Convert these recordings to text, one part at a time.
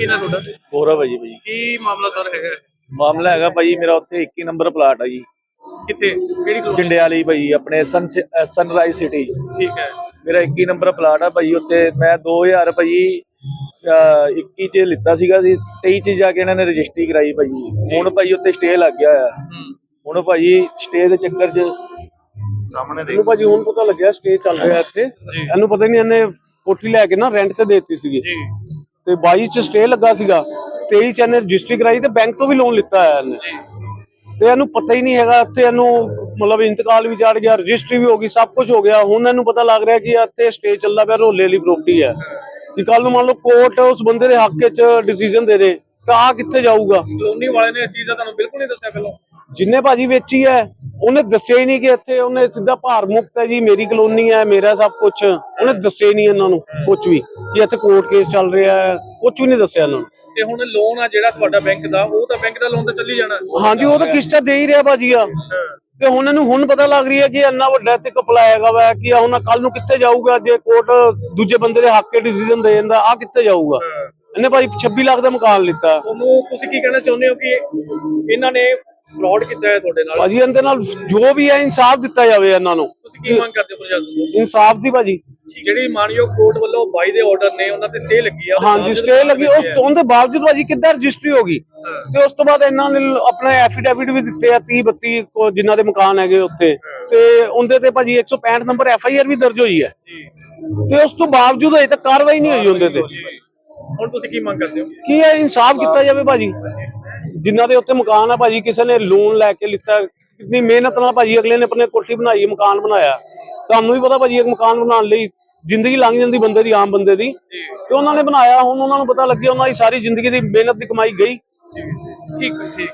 ਕੀ ਨਾਮ ਤੁਹਾਡਾ? ਗੌਰਵ ਹੈ ਜੀ ਭਾਈ ਕੀ ਮਾਮਲਾ ਸਰ ਹੈਗਾ? ਮਾਮਲਾ ਹੈਗਾ ਭਾਈ ਮੇਰਾ ਉੱਥੇ 21 ਨੰਬਰ ਪਲਾਟ ਆ ਜੀ। ਕਿੱਥੇ? ਕਿਹੜੀ ਕਲੋਨੀ ਜੰਡਿਆਲੀ ਭਾਈ ਆਪਣੇ ਸਨ ਸਨਰਾਈਜ਼ ਸਿਟੀ ਠੀਕ ਹੈ। ਮੇਰਾ 21 ਨੰਬਰ ਪਲਾਟ ਆ ਭਾਈ ਉੱਤੇ ਮੈਂ 2000 ਭਾਈ ਅਹ 21 ਚ ਲਿੱਤਾ ਸੀਗਾ ਜੀ 23 ਚ ਜਾ ਕੇ ਇਹਨਾਂ ਨੇ ਰਜਿਸਟਰੀ ਕਰਾਈ ਭਾਈ ਹੁਣ ਭਾਈ ਉੱਤੇ ਸਟੇ ਲੱਗ ਗਿਆ ਆ। ਹੂੰ। ਹੁਣ ਭਾਈ ਸਟੇ ਦੇ ਚੱਕਰ 'ਚ ਸਾਹਮਣੇ ਇਹਨੂੰ ਭਾਜੀ ਹੁਣ ਪਤਾ ਲੱਗਿਆ ਸਟੇ ਚੱਲ ਰਿਹਾ ਇੱਥੇ। ਇਹਨੂੰ ਪਤਾ ਨਹੀਂ ਇਹਨੇ ਕੋਠੀ ਲੈ ਕੇ ਨਾ ਰੈਂਟ ਤੇ ਦੇਤੀ ਸੀਗੀ। ਜੀ। ਤੇ 22 ਚ ਸਟੇ ਲੱਗਾ ਸੀਗਾ 23 ਚ ਇਹਨੇ ਰਜਿਸਟਰੀ ਕਰਾਈ ਤੇ ਬੈਂਕ ਤੋਂ ਵੀ ਲੋਨ ਲਿੱਤਾ ਹੈ ਇਹਨੇ। ਤੇ ਇਹਨੂੰ ਪਤਾ ਹੀ ਨਹੀਂ ਹੈਗਾ ਇੱਥੇ ਇਹਨੂੰ ਮਤਲਬ ਇੰਤਕਾਲ ਵੀ ਚੜ ਗਿਆ ਰਜਿਸਟਰੀ ਵੀ ਹੋ ਗਈ ਸਭ ਕੁਝ ਹੋ ਗਿਆ। ਹੁਣ ਇਹਨੂੰ ਪਤਾ ਲੱਗ ਰਿਹਾ ਕਿ ਇੱਥੇ ਸਟੇ ਚੱਲਦਾ ਪਿਆ ਰੋਲੇ ਵਾਲੀ ਪ੍ਰਾਪਰਟੀ ਹੈ। ਕਿ ਕੱਲ ਨੂੰ ਮੰਨ ਲਓ ਕੋਰਟ ਉਸ ਬੰਦੇ ਦੇ ਹੱਕ 'ਚ ਡਿਸੀਜਨ ਦੇ ਦੇ ਤਾਂ ਆ ਕਿੱਥੇ ਜਾਊਗਾ? ਕਲੋਨੀ ਵਾਲੇ ਨੇ ਇਸ ਚੀਜ਼ ਦਾ ਤੁਹਾਨੂੰ ਬਿਲਕੁਲ ਨਹੀਂ ਦੱਸਿਆ ਪਹਿਲਾਂ। ਜਿੰਨੇ ਭਾਜੀ ਵੇਚੀ ਹੈ ਉਹਨੇ ਦੱਸਿਆ ਹੀ ਨਹੀਂ ਕਿ ਇੱਥੇ ਉਹਨੇ ਸਿੱਧਾ ਭਾਰ ਮੁਕਤ ਹੈ ਜੀ ਮੇਰੀ ਕਲੋਨੀ ਹੈ ਮੇਰਾ ਸਭ ਕੁਝ ਉਹਨੇ ਦੱਸਿਆ ਨਹੀਂ ਇਹਨਾਂ ਨੂੰ ਕੁਝ ਵੀ ਕਿ ਇੱਥੇ ਕੋਰਟ ਕੇਸ ਚੱਲ ਰਿਹਾ ਹੈ ਕੁਝ ਵੀ ਨਹੀਂ ਦੱਸਿਆ ਇਹਨਾਂ ਨੂੰ। ਤੇ ਹੁਣ ਲੋਨ ਆ ਜਿਹੜਾ ਤੁਹਾਡਾ ਬੈਂਕ ਦਾ ਉਹ ਤਾਂ ਬੈਂਕ ਦਾ ਲੋਨ ਤਾਂ ਚੱਲੀ ਜਾਣਾ। ਹਾਂਜੀ ਉਹ ਤਾਂ ਕਿਸ਼ਤਾਂ ਦੇ ਹੀ ਰਿਹਾ ਭਾਜੀ ਆ। ਤੇ ਹੁਣ ਇਹਨੂੰ ਹੁਣ ਪਤਾ ਲੱਗ ਰਹੀ ਹੈ ਕਿ ਇੰਨਾ ਵੱਡਾ ਇੱਥੇ ਕਪਲਾ ਹੈਗਾ ਵਾ ਕਿ ਹੁਣ ਕੱਲ ਨੂੰ ਕਿੱਥੇ ਜਾਊਗਾ ਜੇ ਕੋਰਟ ਦੂਜੇ ਬੰਦੇ ਦੇ ਹੱਕ ਡਿਸੀਜਨ ਦੇ ਦਿੰਦਾ ਆ ਕਿੱਥੇ ਜਾਊਗਾ? ਇਹਨੇ ਭਾਈ 26 ਲੱਖ ਦਾ ਮਕਾਨ ਲਿੱਤਾ। ਉਹਨੂੰ ਤੁਸੀਂ ਕੀ ਕਹਿਣਾ ਚਾਹੁੰਦੇ ਹੋ ਕਿ ਇਹਨਾਂ ਨੇ ਫਰਾਡ ਕੀਤਾ ਹੈ ਤੁਹਾਡੇ ਨਾਲ? ਭਾਜੀ ਇਹਦੇ ਨਾਲ ਜੋ ਵੀ ਹੈ ਇਨਸਾਫ ਦਿੱਤਾ ਜਾਵੇ ਇਹਨਾਂ ਨੂੰ। ਤੁਸੀਂ ਕੀ ਮੰਗ ਕਰਦੇ ਹੋ ਪ੍ਰਸ਼ਾਸਨ ਤੋਂ? ਇਨਸਾਫ ਦੀ ਭਾਜੀ। ਜਿਹੜੀ ਮਾਨਯੋਗ ਕੋਰਟ ਵੱਲੋਂ 22 ਦੇ ਆਰਡਰ ਨੇ ਉਹਨਾਂ ਤੇ ਸਟੇ ਲੱਗੀ ਆ। ਹਾਂਜੀ ਸਟੇ ਲੱਗੀ। ਉਸ ਵਿੱਚ ਉਹਦੇ ਬਾਵਜੂਦ ਭਾਜੀ ਕਿੱਦਾਂ ਰਜਿਸਟਰੀ ਹੋ ਗਈ? ਤੇ ਉਸ ਤੋਂ ਬਾਅਦ ਇਹਨਾਂ ਨੇ ਆਪਣਾ ਐਫੀਡੈਵਿਟ ਵੀ ਦਿੱਤੇ ਆ 30 32 ਕੋ ਜਿਨ੍ਹਾਂ ਦੇ ਮਕਾਨ ਹੈਗੇ ਉੱਤੇ ਤੇ ਉਹਦੇ ਤੇ ਭਾਜੀ 165 ਨੰਬਰ ਐਫ ਆਈ ਆਰ ਵੀ ਦਰਜ ਹੋਈ ਹੈ। ਤੇ ਉਸ ਤੋਂ ਬਾਵਜੂਦ ਅਜੇ ਤੱਕ ਕਾਰਵਾਈ ਨਹੀਂ ਹੋਈ ਉਹਦੇ ਤੇ। ਹੁਣ ਤੁਸੀਂ ਕੀ ਮੰਗ ਕਰਦੇ ਹੋ? ਕੀ ਹੈ? ਇਨਸਾਫ ਕੀਤਾ ਜਾਵੇ ਭਾਜੀ। ਜਿਨ੍ਹਾਂ ਦੇ ਉੱਤੇ ਮਕਾਨ ਆ ਭਾਜੀ ਕਿਸੇ ਨੇ ਲੋਨ ਲੈ ਕੇ ਲਿੱਤਾ ਕਿੰਨੀ ਮਿਹਨਤ ਨਾਲ ਭਾਜੀ ਅਗਲੇ ਨੇ ਆਪਣੇ ਕੋਠੀ ਬਣਾਈ ਮਕਾਨ ਬਣਾਇਆ। ਤੁਹਾਨੂੰ ਵੀ ਪਤਾ ਭਾਜੀ ਇੱਕ ਮਕਾਨ ਬਣਾਉਣ ਲਈ ਜ਼ਿੰਦਗੀ ਲੰਘ ਜਾਂਦੀ ਬੰਦੇ ਦੀ ਆਮ ਬੰਦੇ ਦੀ। ਤੇ ਉਹਨਾਂ ਨੇ ਬਣਾਇਆ ਹੁਣ ਉਹਨਾਂ ਨੂੰ ਪਤਾ ਲੱਗਿਆ ਉਹਨਾਂ ਦੀ ਸਾਰੀ ਜ਼ਿੰਦਗੀ ਦੀ ਮਿਹਨਤ ਦੀ ਕਮਾਈ ਗਈ। ਠੀਕ ਠੀਕ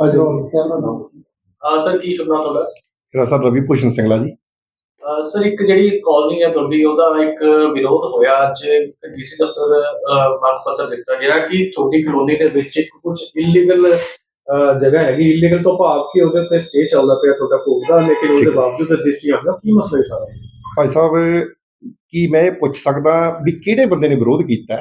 ਹਾਂਜੀ ਸਰ ਕੀ ਸੁਣਨਾ ਤੁਹਾਡਾ ਮੇਰਾ ਸਰ ਰਵੀ ਭੂਸ਼ਣ ਸਿੰਘਲਾ ਜੀ। ਸਰ ਇੱਕ ਜਿਹੜੀ ਕਾਲਨੀ ਹੈ ਤੁਹਾਡੀ ਉਹਦਾ ਇੱਕ ਵਿਰੋਧ ਹੋਇਆ ਅੱਜ। ਡੀਸੀ ਦਫ਼ਤਰ ਮੰਗ ਪੱਤਰ ਦਿੱਤਾ ਗਿਆ ਕਿ ਤੁਹਾਡੀ ਕਲੋਨੀ ਦੇ ਵਿੱਚ ਇੱਕ ਕੁਝ ਇਲੀਗਲ ਜਗ੍ਹਾ ਹੈਗੀ। ਇਲੀਗਲ ਤੋਂ ਭਾਵ ਕਿ ਉਹਦੇ ਉੱਤੇ ਸਟੇ ਚੱਲਦਾ ਪਿਆ ਤੁਹਾਡਾ ਭੋਗਦਾ ਲੇਕਿਨ ਉਹਦੇ ਬਾਵਜੂਦ ਰਜਿਸਟਰੀ ਆਉਂਦਾ ਕੀ ਮਸਲਾ ਹੈ ਸਾਰਾ? ਭਾਈ ਸਾਹਿਬ ਕੀ ਮੈਂ ਇਹ ਪੁੱਛ ਸਕਦਾ ਵੀ ਕਿਹੜੇ ਬੰਦੇ ਨੇ ਵਿਰੋਧ ਕੀਤਾ?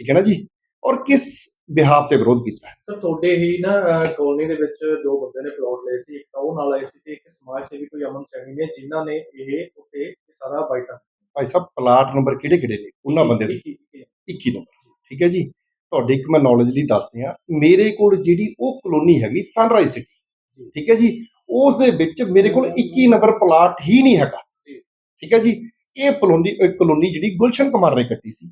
ਠੀਕ ਹੈ ਨਾ ਜੀ? ਔਰ ਕਿਸ ਬਿਹਾਫ ਤੇ ਵਿਰੋਧ ਕੀਤਾ ਹੈ? ਸਰ ਤੁਹਾਡੇ ਹੀ ਨਾ ਕਲੋਨੀ ਦੇ ਵਿੱਚ ਦੋ ਬੰਦੇ ਨੇ ਪਲਾਟ ਲਏ ਸੀ ਇੱਕ ਤਾਂ ਉਹ ਨਾਲ ਆਏ ਸੀ ਤੇ ਇੱਕ ਸਮਾਜ ਸੇਵੀ ਕੋਈ ਅਮਨ ਸੈਣੀ ਨੇ ਜਿਨ੍ਹਾਂ ਨੇ ਇਹ ਉੱਤੇ ਸਾਰਾ ਬਾਈਟਾ ਭਾਈ ਸਾਹਿਬ ਪਲਾਟ ਨੰਬਰ ਕਿਹੜੇ ਕਿਹੜੇ ਨੇ? ਉਹਨਾਂ ਬੰਦੇ ਦੇ। 21 ਨੰਬਰ ਠੀਕ ਹੈ ਜੀ? ਤੁਹਾਡੇ ਇੱਕ ਮੈਂ ਨੌਲੇਜ ਲਈ ਦੱਸਦੇ ਆ ਮੇਰੇ ਕੋਲ ਜਿਹੜੀ ਉਹ ਕਲੋਨੀ ਹੈਗੀ ਸਨਰਾਈਜ਼ ਸਿਟੀ ਠੀਕ ਹੈ ਜੀ? ਉਸ ਦੇ ਵਿੱਚ ਮੇਰੇ ਕੋਲ 21 ਨੰਬਰ ਪਲਾਟ ਹੀ ਨਹੀਂ ਹੈਗਾ। ਠੀਕ ਹੈ ਜੀ? ਇਹ ਕਲੋਨੀ ਕਲੋਨੀ ਜਿਹੜੀ ਗੁਲਸ਼ਨ ਕੁਮਾਰ ਨੇ ਕੱਟੀ ਸੀ।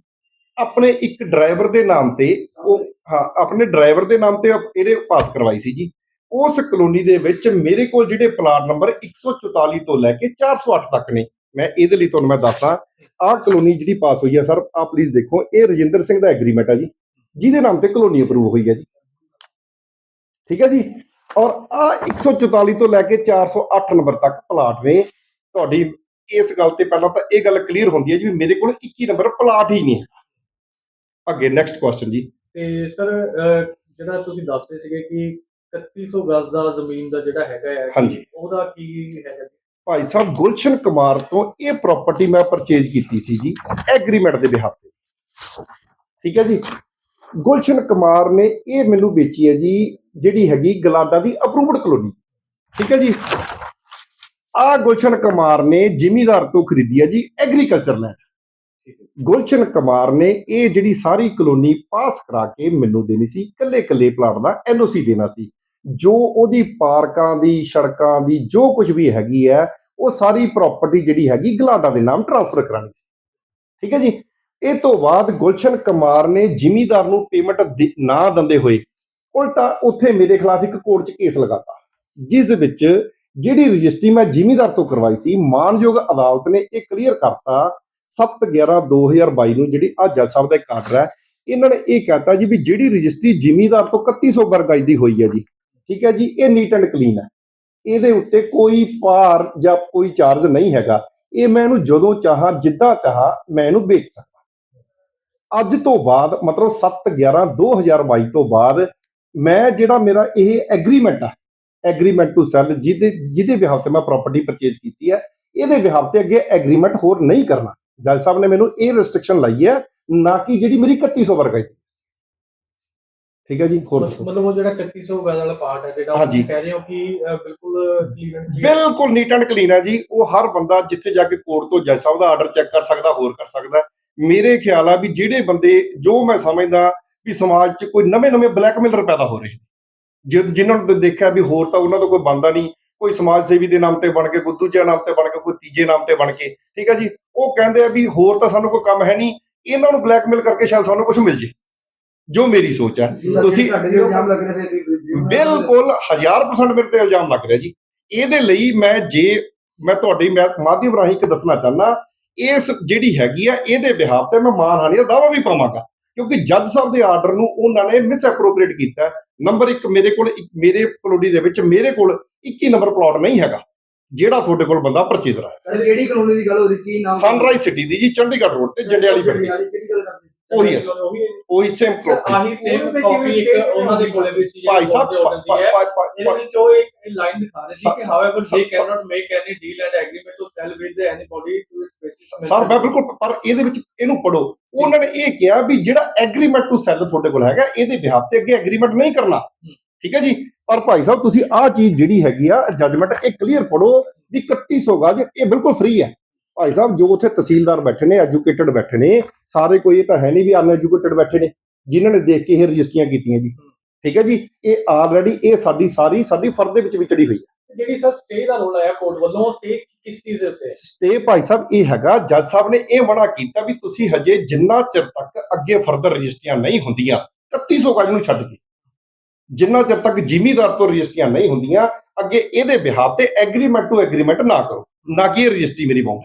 ਆਪਣੇ ਇੱਕ ਡਰਾਈਵਰ ਦੇ ਨਾਮ ਤੇ ਉਹ ਹਾਂ, ਆਪਣੇ ਡਰਾਈਵਰ ਦੇ ਨਾਮ ਤੇ ਇਹਦੇ ਪਾਸ ਕਰਵਾਈ ਸੀ ਜੀ। ਉਸ ਕਲੋਨੀ ਦੇ ਵਿੱਚ ਮੇਰੇ ਕੋਲ ਜਿਹੜੇ ਪਲਾਟ ਨੰਬਰ 144 ਤੋਂ ਲੈ ਕੇ 408 ਤੱਕ ਨੇ। ਮੈਂ ਇਹਦੇ ਲਈ ਤੁਹਾਨੂੰ ਮੈਂ ਦੱਸਦਾ, ਆਹ ਕਲੋਨੀ ਜਿਹੜੀ ਪਾਸ ਹੋਈ ਹੈ ਸਰ, ਆਹ ਪਲੀਜ਼ ਦੇਖੋ, ਇਹ ਰਜਿੰਦਰ ਸਿੰਘ ਦਾ ਐਗਰੀਮੈਂਟ ਹੈ ਜੀ, ਜਿਹਦੇ ਨਾਮ ਤੇ ਕਲੋਨੀ ਅਪਰੂਵ ਹੋਈ ਹੈ ਜੀ। ਠੀਕ ਹੈ ਜੀ? ਔਰ ਆ 144 ਤੋਂ ਲੈ ਕੇ 408 ਨੰਬਰ ਤੱਕ ਪਲਾਟ ਨੇ। ਤੁਹਾਡੀ ਇਸ ਗੱਲ ਤੇ ਪਹਿਲਾਂ ਤਾਂ ਇਹ ਗੱਲ ਕਲੀਅਰ ਹੁੰਦੀ ਹੈ ਜੀ ਵੀ ਮੇਰੇ ਕੋਲ 21 ਨੰਬਰ ਪਲਾਟ ਹੀ ਨਹੀਂ ਹੈ। ਅੱਗੇ ਨੈਕਸਟ ਕੁਐਸਚਨ ਜੀ। ਤੇ ਸਰ ਜਿਹੜਾ ਤੁਸੀਂ ਦੱਸਦੇ ਸੀਗੇ ਕਿ 3100 ਗਜ਼ ਦਾ ਜ਼ਮੀਨ ਦਾ ਜਿਹੜਾ ਹੈਗਾ ਹੈ ਹਾਂਜੀ। ਉਹਦਾ ਕੀ ਹੈਗਾ ਭਾਈ ਸਾਹਿਬ ਗੁਲਸ਼ਨ ਕੁਮਾਰ ਤੋਂ ਇਹ ਪ੍ਰਾਪਰਟੀ ਮੈਂ ਪਰਚੇਜ ਕੀਤੀ ਸੀ ਜੀ ਐਗਰੀਮੈਂਟ ਦੇ ਬਿਹਾਫ ਤੇ। ਠੀਕ ਹੈ ਜੀ? ਗੁਲਸ਼ਨ ਕੁਮਾਰ ਨੇ ਇਹ ਮੈਨੂੰ ਵੇਚੀ ਹੈ ਜੀ ਜਿਹੜੀ ਹੈਗੀ ਗਲਾਡਾ ਦੀ ਅਪਰੂਵਡ ਕਲੋਨੀ ਠੀਕ ਹੈ ਜੀ? ਆ ਗੁਲਸ਼ਨ ਕੁਮਾਰ ਨੇ ਜ਼ਿਮੀਦਾਰ ਤੋਂ ਖਰੀਦੀ ਹੈ ਜੀ ਐਗਰੀਕਲਚਰ ਲੈਂਡ ਗੁਲਸ਼ਨ ਕੁਮਾਰ ਨੇ ਇਹ ਜਿਹੜੀ ਸਾਰੀ ਕਲੋਨੀ ਪਾਸ ਕਰਾ ਕੇ ਮੈਨੂੰ ਦੇਣੀ ਸੀ ਕੱਲੇ ਕੱਲੇ ਪਲਾਟ ਦਾ ਐਨਓਸੀ ਦੇਣਾ ਸੀ। ਜੋ ਉਹਦੀ ਪਾਰਕਾਂ ਦੀ, ਸੜਕਾਂ ਦੀ, ਜੋ ਕੁਝ ਵੀ ਹੈਗੀ ਹੈ, ਉਹ ਸਾਰੀ ਪ੍ਰਾਪਰਟੀ ਜਿਹੜੀ ਹੈਗੀ ਗਲਾਡਾ ਦੇ ਨਾਮ ਟ੍ਰਾਂਸਫਰ ਕਰਾਣੀ ਸੀ। ਠੀਕ ਹੈ ਜੀ? ਇਹ ਤੋਂ ਬਾਅਦ ਗੁਲਸ਼ਨ ਕੁਮਾਰ ਨੇ ਜ਼ਿਮੀਦਾਰ ਨੂੰ ਪੇਮੈਂਟ ਨਾ ਦਿੰਦੇ ਹੋਏ ਉਲਟਾ ਉੱਥੇ ਮੇਰੇ ਖਿਲਾਫ ਇੱਕ ਕੋਰਟ 'ਚ ਕੇਸ ਲਗਾਤਾ। ਜਿਸ ਦੇ ਵਿੱਚ ਜਿਹੜੀ ਰਜਿਸਟਰੀ ਮੈਂ ਜ਼ਿਮੀਦਾਰ ਤੋਂ ਕਰਵਾਈ ਸੀ, ਮਾਨਯੋਗ ਅਦਾਲਤ ਨੇ ਇਹ ਕਲੀਅਰ ਕਰਤਾ 7/11/2022 ਨੂੰ ਜਿਹੜੀ ਆ ਜੱਜ ਸਾਹਿਬ ਦਾ ਇੱਕ ਆਰਡਰ ਹੈ, ਇਹਨਾਂ ਨੇ ਇਹ ਕਹਤਾ ਜੀ ਵੀ ਜਿਹੜੀ ਰਜਿਸਟਰੀ ਜ਼ਿਮੀਦਾਰ ਤੋਂ 3100 ਵਰਗ ਦੀ ਹੋਈ ਹੈ ਜੀ। ਠੀਕ ਹੈ ਜੀ, ਇਹ ਨੀਟ ਐਂਡ ਕਲੀਨ ਹੈ। ਇਹਦੇ ਉੱਤੇ ਕੋਈ ਭਾਰ ਜਾਂ ਕੋਈ ਚਾਰਜ ਨਹੀਂ ਹੈਗਾ। ਇਹ ਮੈਂ ਇਹਨੂੰ ਜਦੋਂ ਚਾਹਾਂ, ਜਿੱਦਾਂ ਚਾਹਾਂ, ਮੈਂ ਇਹਨੂੰ ਵੇਚ ਸਕਦਾ। ਅੱਜ ਤੋਂ ਬਾਅਦ, ਮਤਲਬ 7 11 2022 ਤੋਂ ਬਾਅਦ ਮੈਂ ਜਿਹੜਾ ਮੇਰਾ ਇਹ ਐਗਰੀਮੈਂਟ ਹੈ ਐਗਰੀਮੈਂਟ ਟੂ ਸੈਲ ਜਿਹਦੇ ਜਿਹਦੇ ਬਿਹਾਫ ਤੇ ਮੈਂ ਪ੍ਰਾਪਰਟੀ ਪਰਚੇਜ਼ ਕੀਤੀ ਹੈ, ਇਹਦੇ ਬਿਹਾਫ ਤੇ ਅੱਗੇ ਐਗਰੀਮੈਂਟ ਹੋਰ ਨਹੀਂ ਕਰਨਾ। ਜੱਜ ਸਾਹਿਬ ਨੇ ਮੈਨੂੰ ਇਹ ਰੈਸਟ੍ਰਿਕਸ਼ਨ ਲਾਈ ਹੈ ਨਾ ਕਿ ਜਿਹੜੀ ਮੇਰੀ 3100 ਵਰਗਾ ਹੈ। ਠੀਕ ਹੈ ਜੀ ਹੋਰ ਦੱਸੋ। ਮਤਲਬ ਉਹ ਜਿਹੜਾ 3100 ਗਜ਼ ਵਾਲਾ ਪਾਰਟ ਹੈ ਜਿਹੜਾ। ਤੁਸੀਂ ਕਹਿ ਰਹੇ ਹੋ ਕਿ ਬਿਲਕੁਲ ਕਲੀਅਰ ਬਿਲਕੁਲ ਨੀਟ ਐਂਡ ਕਲੀਨ ਹੈ ਜੀ। ਉਹ ਹਰ ਬੰਦਾ ਜਿੱਥੇ ਜਾ ਕੇ ਕੋਰਟ ਤੋਂ ਜੱਜ ਸਾਹਿਬ ਦਾ ਆਰਡਰ ਚੈੱਕ ਕਰ ਸਕਦਾ ਹੋਰ ਕਰ ਸਕਦਾ ਮੇਰੇ ਖਿਆਲ ਆ ਵੀ ਜਿਹੜੇ ਬੰਦੇ ਜੋ ਮੈਂ ਸਮਝਦਾ ਵੀ ਸਮਾਜ 'ਚ ਕੋਈ ਨਵੇਂ-ਨਵੇਂ ਬਲੈਕਮੇਲਰ ਪੈਦਾ ਹੋ ਰਹੇ ਨੇ ਜਿਨ੍ਹਾਂ ਨੂੰ ਦੇਖਿਆ ਵੀ ਹੋਰ ਤਾਂ ਉਹਨਾਂ ਤੋਂ ਕੋਈ ਬੰਦਾ ਨਹੀਂ। ਕੋਈ ਸਮਾਜ ਸੇਵੀ ਦੇ ਨਾਮ ਤੇ ਬਣ ਕੇ ਕੋਈ ਦੂਜੇ ਨਾਮ ਤੇ ਬਣ ਕੇ ਕੋਈ ਤੀਜੇ ਨਾਮ ਤੇ ਬਣ ਕੇ ਠੀਕ ਹੈ ਜੀ? ਉਹ ਕਹਿੰਦੇ ਆ ਵੀ ਹੋਰ ਤਾਂ ਸਾਨੂੰ ਕੋਈ ਕੰਮ ਹੈ ਨਹੀਂ ਇਹਨਾਂ ਨੂੰ ਬਲੈਕਮੇਲ ਕਰਕੇ ਸ਼ਾਇਦ ਸਾਨੂੰ ਕੁਝ ਮਿਲ ਜੇ। ਜੋ ਮੇਰੀ ਸੋਚ ਹੈ ਤੁਸੀਂ ਬਿਲਕੁਲ 1000% ਮੇਰੇ ਤੇ ਇਲਜ਼ਾਮ ਲੱਗ ਰਿਹਾ ਜੀ। ਇਹਦੇ ਲਈ ਮੈਂ ਜੇ ਮੈਂ ਤੁਹਾਡੀ ਮੈਂ ਮਾਧਿਅਮ ਰਾਹੀਂ ਇੱਕ ਦੱਸਣਾ ਚਾਹਨਾ ਇਸ ਜਿਹੜੀ ਹੈਗੀ ਆ ਇਹਦੇ ਬਿਹਾਫ ਤੇ ਮੈਂ ਮਾਨਹਾਨੀ ਦਾ ਦਾਵਾ ਵੀ ਪਾਵਾਂਗਾ। ਕਿਉਂਕਿ ਜੱਜ ਸਾਹਿਬ ਦੇ ਆਰਡਰ ਨੂੰ ਉਹਨਾਂ ਨੇ ਮਿਸ ਐਪਰੋਪਰੀਏਟ ਕੀਤਾ। ਨੰਬਰ 1 ਮੇਰੇ ਕੋਲ ਮੇਰੇ ਕਲੋਨੀ ਦੇ ਵਿੱਚ ਮੇਰੇ ਕੋਲ 21 ਨੰਬਰ ਪਲਾਟ ਨਹੀਂ ਹੈਗਾ ਜਿਹੜਾ ਤੁਹਾਡੇ ਕੋਲ ਬੰਦਾ ਪਰਚੇਜ਼ਰ ਹੈ ਸਰ ਕਿਹੜੀ ਕਲੋਨੀ ਦੀ ਗੱਲ ਹੋ ਰਹੀ? ਕੀ ਨਾਮ ਸਨਰਾਈਜ਼ ਸਿਟੀ ਦੀ ਜੀ ਚੰਡੀਗੜ੍ਹ ਰੋਡ ਤੇ ਜੰਡਿਆਲੀ ਪਿੰਡ ਕਿਹੜੀ ਗੱਲ ਕਰਦੇ? ਉਹੀ ਹੈ ਉਹੀ ਸੇਮ ਆਹੀ ਸੇਮ ਕਾਪੀ ਇੱਕ ਉਹਨਾਂ ਦੇ ਕੋਲੇ ਵੀ ਸੀ ਜਿਹੜੀ ਭਾਈ ਸਾਹਿਬ ਇਹਦੇ ਵਿੱਚ ਉਹ ਇੱਕ ਲਾਈਨ ਦਿਖਾ ਰਹੇ ਸੀ ਕਿ however they cannot make any deal and agreement to sell with anybody to sir ਮੈਂ ਬਿਲਕੁਲ ਪਰ ਇਹਦੇ ਵਿੱਚ ਇਹਨੂੰ ਪੜੋ ਉਹਨਾਂ ਨੇ ਇਹ ਕਿਹਾ ਵੀ ਜਿਹੜਾ ਐਗਰੀਮੈਂਟ ਟੂ ਸੈਲ ਤੁਹਾਡੇ ਕੋਲ ਹੈਗਾ ਇਹਦੇ ਬਿਹਾਫ ਤੇ ਅੱਗੇ ਐਗਰੀਮੈਂਟ ਨਹੀਂ ਕਰਨਾ। ਠੀਕ ਹੈ ਜੀ? ਪਰ ਭਾਈ ਸਾਹਿਬ ਤੁਸੀਂ ਆਹ ਚੀਜ਼ ਜਿਹੜੀ ਹੈਗੀ ਆ ਜਜਮੈਂਟ ਇਹ ਕਲੀਅਰ ਪੜੋ ਵੀ 3100 ਗਜ ਇਹ ਬਿਲਕੁਲ ਫ੍ਰੀ ਹੈ। ਭਾਈ ਸਾਹਿਬ ਜੋ ਉੱਥੇ ਤਹਿਸੀਲਦਾਰ ਬੈਠੇ ਨੇ ਐਜੂਕੇਟਡ ਬੈਠੇ ਨੇ ਸਾਰੇ ਕੋਈ ਇਹ ਤਾਂ ਹੈ ਨਹੀਂ ਵੀ ਅਨਐਜੂਕੇਟਡ ਬੈਠੇ ਨੇ ਜਿਨ੍ਹਾਂ ਨੇ ਦੇਖ ਕੇ ਇਹ ਰਜਿਸਟਰੀਆਂ ਕੀਤੀਆਂ ਜੀ। ਠੀਕ ਹੈ ਜੀ? ਇਹ ਆਲਰੇਡੀ ਇਹ ਸਾਡੀ ਸਾਰੀ ਸਾਡੀ ਫਰਦ ਦੇ ਵਿੱਚ ਵੀ ਚੜੀ ਹੋਈ ਹੈ। ਜਿਹੜੀ ਸਰ ਸਟੇ ਦਾ ਰੋਲ ਆਇਆ ਕੋਰਟ ਵੱਲੋਂ ਸਟੇ ਕਿਸ ਚੀਜ਼ ਦੇ ਉੱਤੇ? ਸਟੇ ਭਾਈ ਸਾਹਿਬ ਇਹ ਹੈਗਾ ਜੱਜ ਸਾਹਿਬ ਨੇ ਇਹ ਮਨਾ ਕੀਤਾ ਵੀ ਤੁਸੀਂ ਹਜੇ ਜਿੰਨਾ ਚਿਰ ਤੱਕ ਅੱਗੇ ਫਰਦਰ ਰਜਿਸਟਰੀਆਂ ਨਹੀਂ ਹੁੰਦੀਆਂ 3100 ਗਜ ਨੂੰ ਛੱਡ ਕੇ। ਜਿੰਨਾ ਚਿਰ ਤੱਕ ਜ਼ਿਮੀਦਾਰ ਤੋਂ ਰਜਿਸਟਰੀਆਂ ਨਹੀਂ ਹੁੰਦੀਆਂ ਅੱਗੇ ਇਹਦੇ ਬਿਹਾਫ ਤੇ ਐਗਰੀਮੈਂਟ ਟੂ ਐਗਰੀਮੈਂਟ ਨਾ ਕਰੋ ਨਾ ਕਿ ਰਜਿਸਟਰੀ ਮੇਰੀ ਬਾਉਂਡ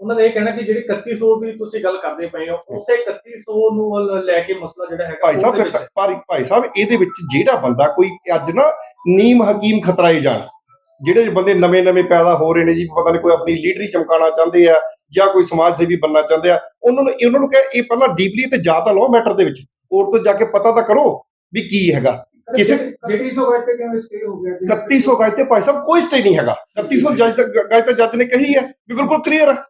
ਉਹਨਾਂ ਨੇ ਇਹ ਕਹਿਣਾ ਕਿ ਜਿਹੜੀ 3100 ਦੀ ਤੁਸੀਂ ਗੱਲ ਕਰਦੇ ਪਏ ਹੋ ਉਸੇ 3100 ਨੂੰ ਲੈ ਕੇ ਮਸਲਾ ਜਿਹੜਾ ਹੈਗਾ ਭਾਈ ਸਾਹਿਬ। ਭਾਈ ਭਾਈ ਸਾਹਿਬ ਇਹਦੇ ਵਿੱਚ ਜਿਹੜਾ ਬੰਦਾ ਕੋਈ ਅੱਜ ਨਾ ਨੀਮ ਹਕੀਮ ਖਤਰਾਏ ਜਾਣ ਜਿਹੜੇ ਬੰਦੇ ਨਵੇਂ ਨਵੇਂ ਪੈਦਾ ਹੋ ਰਹੇ ਨੇ ਜੀ ਪਤਾ ਨਹੀਂ ਕੋਈ ਆਪਣੀ ਲੀਡਰੀ ਚਮਕਾਉਣਾ ਚਾਹੁੰਦੇ ਆ ਜਾਂ ਕੋਈ ਸਮਾਜ ਸੇਵੀ ਬਣਨਾ ਚਾਹੁੰਦੇ ਆ ਉਹਨਾਂ ਨੂੰ ਉਹਨਾਂ ਨੂੰ ਕਹੇ ਇਹ ਪਹਿਲਾਂ ਡੀਪਲੀ ਤੇ ਜਾ ਤਾਂ ਲਓ ਮੈਟਰ ਦੇ ਵਿੱਚ ਕੋਰਟ ਤੋਂ ਜਾ ਕੇ ਪਤਾ ਤਾਂ ਕਰੋ ਵੀ ਕੀ ਹੈਗਾ ਕਿਸੇ ਜਿਹੜੀ ਸੋ ਗਏ ਤੇ ਕਿਵੇਂ ਸਟੇ ਹੋ ਗਿਆ 3100 ਗਜ ਤੇ ਭਾਈ ਸਾਹਿਬ ਕੋਈ ਸਟੇ ਨਹੀਂ ਹੈਗਾ। 3100 ਜੱਜ ਤੱਕ ਗਜ ਤਾਂ ਜੱਜ ਨੇ ਕਹੀ ਹੈ ਵੀ ਬਿਲਕੁਲ ਕਲੀਅਰ ਹੈ।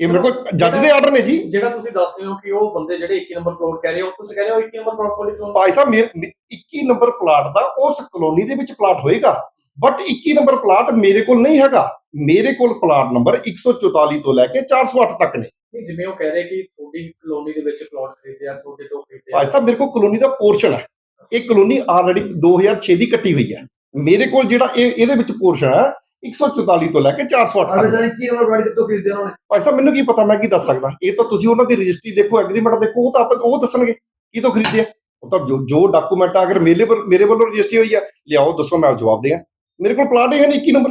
ਇਹ ਮੇਰੇ ਕੋਲ ਜੱਜ ਦੇ ਆਰਡਰ ਨੇ ਜੀ। ਜਿਹੜਾ ਤੁਸੀਂ ਦੱਸ ਰਹੇ ਹੋ ਕਿ ਉਹ ਬੰਦੇ ਜਿਹੜੇ 21 ਨੰਬਰ ਪਲਾਟ ਕਹਿ ਰਹੇ ਹੋ ਤੁਸੀਂ ਕਹਿ ਰਹੇ ਹੋ 21 ਨੰਬਰ ਪਲਾਟ ਕੋਲ ਭਾਈ ਸਾਹਿਬ ਮੇਰੇ ਮੇ- 21 ਨੰਬਰ ਪਲਾਟ ਦਾ ਉਸ ਕਲੋਨੀ ਦੇ ਵਿੱਚ ਪਲਾਟ ਹੋਏਗਾ। ਬਟ 21 ਨੰਬਰ ਪਲਾਟ ਮੇਰੇ ਕੋਲ ਨਹੀਂ ਹੈਗਾ। ਮੇਰੇ ਕੋਲ ਪਲਾਟ ਨੰਬਰ 144 ਤੋਂ ਲੈ ਕੇ 408 ਤੱਕ ਨੇ। ਨਹੀਂ, ਜਿਵੇਂ ਉਹ ਕਹਿ ਰਹੇ ਕਿ ਤੁਹਾਡੀ ਕਲੋਨੀ ਦੇ ਵਿੱਚ ਪਲਾਟ ਖਰੀਦਿਆ ਤੁਹਾਡੇ ਤੋਂ ਖਰੀਦਿਆ ਭਾਈ ਸਾਹਿਬ ਮੇਰੇ ਕੋਲ ਕਲੋਨੀ ਦਾ ਪੋਰਸ਼ਨ ਹੈ। ਇਹ ਕਲੋਨੀ ਆਲਰੇਡੀ 2006 ਦੀ ਕੱਟੀ ਹੋਈ ਹੈ। ਮੇਰੇ ਕੋਲ ਜਿਹੜਾ ਇਹ ਇਹਦੇ ਵਿੱਚ ਪੋਰਸ਼ਨ ਹੈ 144 ਤੋਂ ਲੈ ਕੇ 408 ਅਰੇ ਸਰ ਕੀ ਨੰਬਰ ਵਾੜੀ ਕਿੱਥੋਂ ਖਰੀਦਿਆ ਉਹਨਾਂ? ਨੇ ਭਾਈ ਸਾਹਿਬ ਮੈਨੂੰ ਕੀ ਪਤਾ ਮੈਂ ਕੀ ਦੱਸ ਸਕਦਾ? ਇਹ ਤਾਂ ਤੁਸੀਂ ਉਹਨਾਂ ਦੀ ਰਜਿਸਟਰੀ ਦੇਖੋ ਐਗਰੀਮੈਂਟ ਦੇਖੋ ਉਹ ਤਾਂ ਆਪ ਉਹ ਦੱਸਣਗੇ ਕੀ ਤੋਂ ਖਰੀਦਿਆ ਉਹ ਤਾਂ ਜੋ ਜੋ ਡਾਕੂਮੈਂਟ ਆ ਅਗਰ ਮੇਰੇ ਪਰ ਮੇਰੇ ਵੱਲੋਂ ਰਜਿਸਟਰੀ ਹੋਈ ਆ ਲਿਆਓ ਦੱਸੋ ਮੈਂ ਜਵਾਬ ਦਿਆਂ ਮੇਰੇ ਕੋਲ ਪਲਾਟ ਹੀ ਹੈ ਨਹੀਂ 21 ਨੰਬਰ।